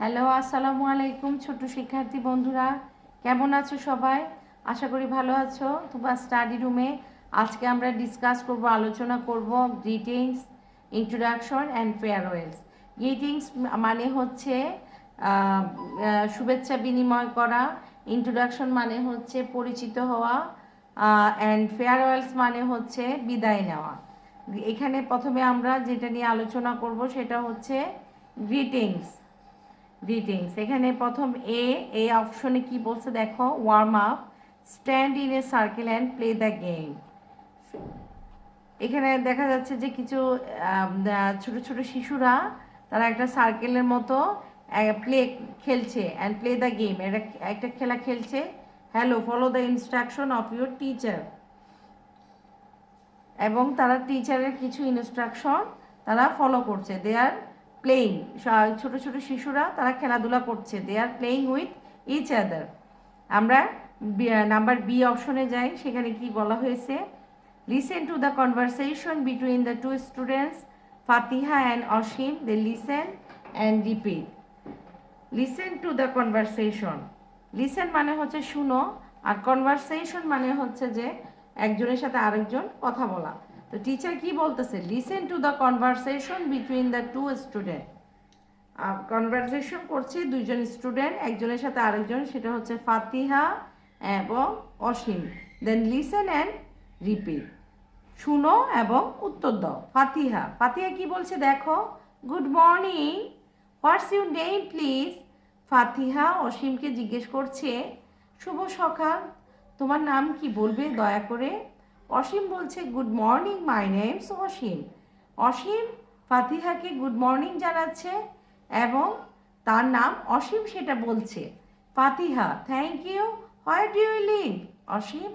Hello, আসসালামু আলাইকুম ছোট শিক্ষার্থী বন্ধুরা। কেমন আছো সবাই? আশা করি ভালো আছো। তোমার স্টাডি রুমে আজকে আমরা ডিসকাস করব, আলোচনা করব greetings introduction and farewells greetings মানে হচ্ছে শুভেচ্ছা বিনিময় করা। ইন্ট্রোডাকশন মানে হচ্ছে পরিচিত হওয়া। অ্যান্ড ফেয়ারওয়েলস মানে হচ্ছে বিদায় নেওয়া। এখানে প্রথমে আমরা যেটা নিয়ে আলোচনা করব সেটা হচ্ছে গ্রিটিংস গ্রিটিংস এখানে প্রথম এ এ অপশনে কি বলছে দেখো? Warm up stand in a circle and play the game এখানে দেখা যাচ্ছে যে কিছু ছোট ছোট শিশুরা, তারা একটা সার্কেলের মতো প্লে খেলছে অ্যান্ড প্লে দ্য গেম এটা একটা খেলা খেলছে। Hello follow the instruction of your teacher এবং তারা টিচারের কিছু ইনস্ট্রাকশন তারা ফলো করছে। দে আর প্লেইং ছোট ছোট শিশুরা, তারা খেলাধুলা করছে। They are playing with each other আমরা নাম্বার বি অপশনে যাই। সেখানে কি বলা হয়েছে? Listen to the conversation between the two students Fatiha and Asim they listen and repeat listen to the conversation listen মানে হচ্ছে শুনো, আর কনভারসেশন মানে হচ্ছে যে একজনের সাথে আরেকজন কথা বলা। তো টিচার কি বলতেছে? Listen to the conversation between the two student conversation করছে দুইজন স্টুডেন্ট একজনের সাথে আরেকজন, সেটা হচ্ছে ফাতিহা এবং Asim. Then listen and repeat শুনো এবং উত্তর দাও। ফাতিহা ফাতিহা কি বলছে দেখো? Good morning what's your name please Fatiha অসীমকে জিজ্ঞেস করছে, শুভ সকাল। তোমার নাম কি বলবে? দয়া করে অসীম বলছে good morning my name's Asim. Asim ফাতিহাকে good morning জানাচ্ছে এবং তার নাম অসীম সেটা বলছে। Fatiha thank you where do you live Asim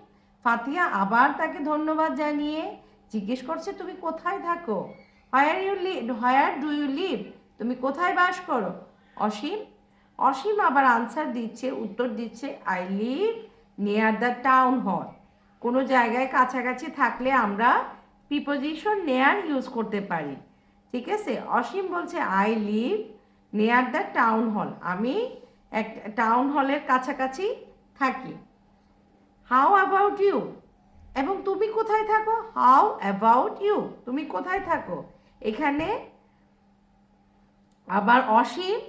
Fatiha আবার তাকে ধন্যবাদ জানিয়ে জিজ্ঞেস করছে, তুমি কোথায় থাকো? Where you live where do you live তুমি কোথায় বাস করো? অসীম অসীম আবার আনসার দিচ্ছে, উত্তর দিচ্ছে I live near the town hall কোনো জায়গায় কাছাকাছি থাকলে আমরা প্রিপোজিশন নেয়ার ইউজ করতে পারি। ঠিক আছে? অসীম বলছে I live near the town hall আমি এক টাউন হলের কাছাকাছি থাকি। হাউ অ্যাবাউট ইউ এবং তুমি কোথায় থাকো? হাউ অ্যাবাউট ইউ তুমি কোথায় থাকো? এখানে আবার অসীম,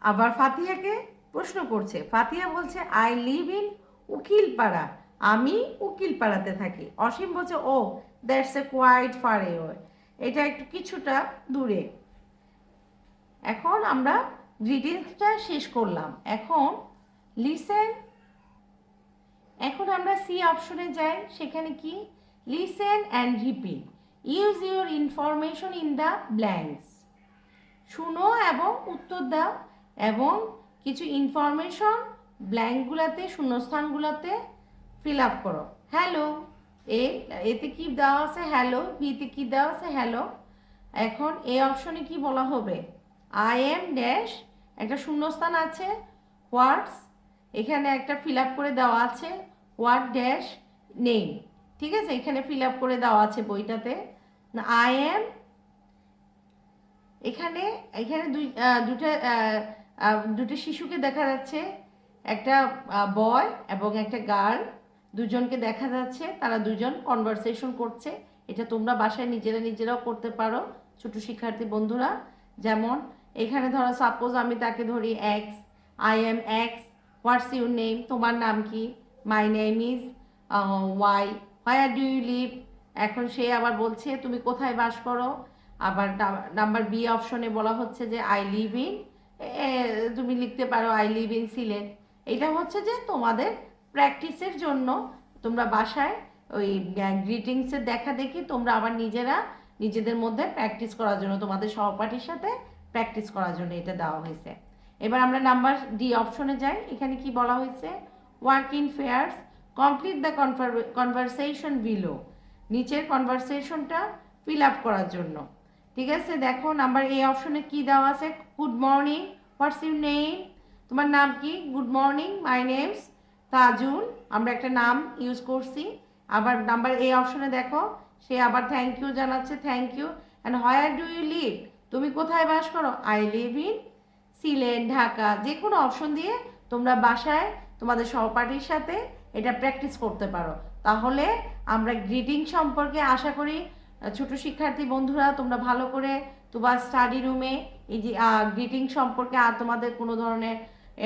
আবার ফাতিহাকে প্রশ্ন করছে। ফাতিহা বলছে আই লিভ ইন উকিলপাড়া। আমি উকিল পাড়াতে থাকি। অসীম বলছে, oh that's a quite far এটা একটু কিছুটা দূরে। এখন আমরা গ্রিটিংসটা শেষ করলাম। এখন লিসেন এখন আমরা সি অপশনে যাই। সেখানে কি? Listen and repeat use your information in the blanks শুনো এবং উত্তর দাও। এবং কিছু ইনফরমেশন ব্ল্যাঙ্কগুলোতে শূন্যস্থানগুলোতে ফিল আপ করো। হ্যালো এ এতে কি দেওয়া আছে? হ্যালো বিতে কি দেওয়া আছে? হ্যালো এখন এ অপশনে কি বলা হবে? আই এম ড্যাশ একটা শূন্যস্থান আছে হোয়াটস এখানে একটা ফিল আপ করে দেওয়া আছে হোয়াট ড্যাশ নেম ঠিক আছে? এখানে ফিল আপ করে দেওয়া আছে বইটাতে। আই এম এখানে এখানে দুই দুটো দুটো শিশুকে দেখা যাচ্ছে, একটা বয় এবং একটা গার্ল দুজনকে দেখা যাচ্ছে, তারা দুজন কনভারসেশন করছে। এটা তোমরা বাসায় নিজেরা নিজেরাও করতে পারো, ছোট শিক্ষার্থী বন্ধুরা। যেমন, এখানে ধরো সাপোজ আমি তাকে ধরি X I am X what's your name তোমার নাম কি? My name is Y where do you live এখন সে আবার বলছে, তুমি কোথায় বাস করো? আবার নাম্বার বি অপশনে বলা হচ্ছে যে আই লিভ ইন তুমি লিখতে পারো আই লিভ ইন সিলেট এটা হচ্ছে যে তোমাদের প্র্যাকটিসের জন্য তোমরা বাসায় ওই গ্রিটিংসের দেখা দেখি তোমরা আবার নিজেরা নিজেদের মধ্যে প্র্যাকটিস করার জন্য, তোমাদের সহপাঠীর সাথে প্র্যাকটিস করার জন্য এটা দেওয়া হয়েছে। এবার আমরা নাম্বার ডি অপশনে যাই। এখানে কি বলা হয়েছে? Work in pairs complete the conversation below নিচের কনভারসেশনটা ফিল আপ করার জন্য। ঠিক আছে? দেখো নাম্বার এ অপশনে কি দেওয়া আছে? Good morning what's your name তোমার নাম কি? Good morning my name's Tajun, আমরা একটা নাম ইউজ করছি। আবার নাম্বার এ অপশনে দেখো, সে আবার থ্যাংক ইউ জানাচ্ছে thank you and where do you live তুমি কোথায় বাস করো? I live in Sylhet Dhaka যে কোনো অপশন দিয়ে তোমরা বাসায় তোমাদের সহপাঠীর সাথে এটা প্র্যাকটিস করতে পারো। তাহলে আমরা গ্রিটিং সম্পর্কে আশা করি, ছোট শিক্ষার্থী বন্ধুরা, তোমরা ভালো করে তোমার স্টাডি রুমে এই যে গ্রিটিং সম্পর্কে আর তোমাদের কোনো ধরনের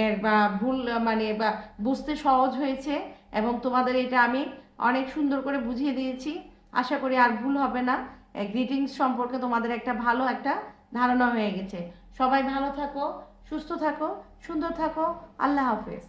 এর, বা ভুল মানে বা বুঝতে সহজ হয়েছে এবং তোমাদের এটা আমি অনেক সুন্দর করে বুঝিয়ে দিয়েছি। আশা করি আর ভুল হবে না। গ্রিটিংস সম্পর্কে তোমাদের একটা ভালো একটা ধারণা হয়ে গেছে। সবাই ভালো থাকো, সুস্থ থাকো, সুন্দর থাকো। আল্লাহ হাফেজ।